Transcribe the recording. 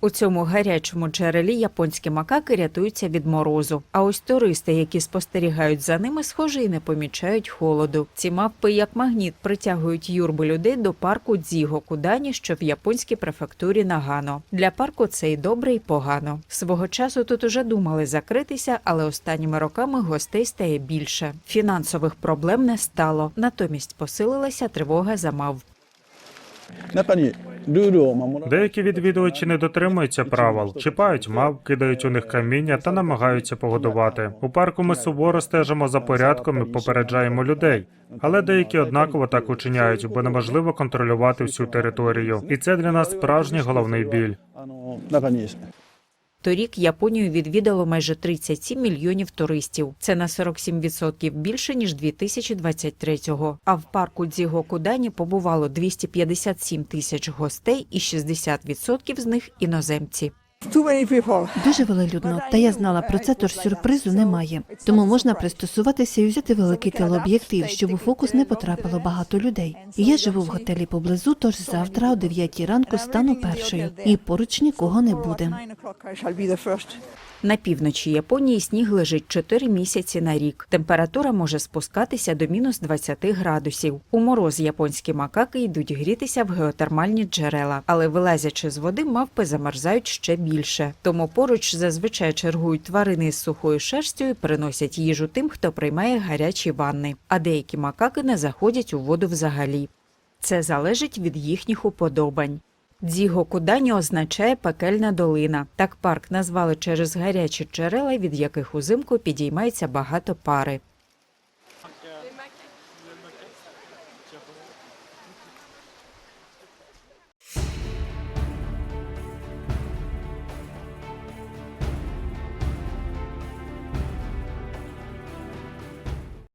У цьому гарячому джерелі японські макаки рятуються від морозу. А ось туристи, які спостерігають за ними, схоже, і не помічають холоду. Ці мавпи, як магніт, притягують юрби людей до парку Дзіго Кудані, що в японській префектурі Нагано. Для парку це і добре, і погано. Свого часу тут уже думали закритися, але останніми роками гостей стає більше. Фінансових проблем не стало. Натомість посилилася тривога за мавп. Деякі відвідувачі не дотримуються правил, чіпають мав, кидають у них каміння та намагаються погодувати. У парку ми суворо стежимо за порядком і попереджаємо людей, але деякі однаково так учиняють, бо неможливо контролювати всю територію, і це для нас справжній головний біль. Торік Японію відвідало майже 37 мільйонів туристів. Це на 47% більше ніж 2023-го. А в парку Дзіго-Кудані побувало 257 тисяч гостей, і 60% з них іноземці. Дуже велелюдно, та я знала про це, тож сюрпризу немає. Тому можна пристосуватися і взяти великий телеоб'єктив, щоб у фокус не потрапило багато людей. І я живу в готелі поблизу, тож завтра о 9 ранку стану першою, і поруч нікого не буде. На півночі Японії сніг лежить 4 місяці на рік. Температура може спускатися до мінус 20 градусів. У мороз японські макаки йдуть грітися в геотермальні джерела, але вилазячи з води, мавпи замерзають ще більше. Тому поруч зазвичай чергують тварини з сухою шерстю і приносять їжу тим, хто приймає гарячі ванни. А деякі макаки не заходять у воду взагалі. Це залежить від їхніх уподобань. Дзіго Кудані означає пекельна долина. Так парк назвали через гарячі джерела, від яких узимку підіймається багато пари.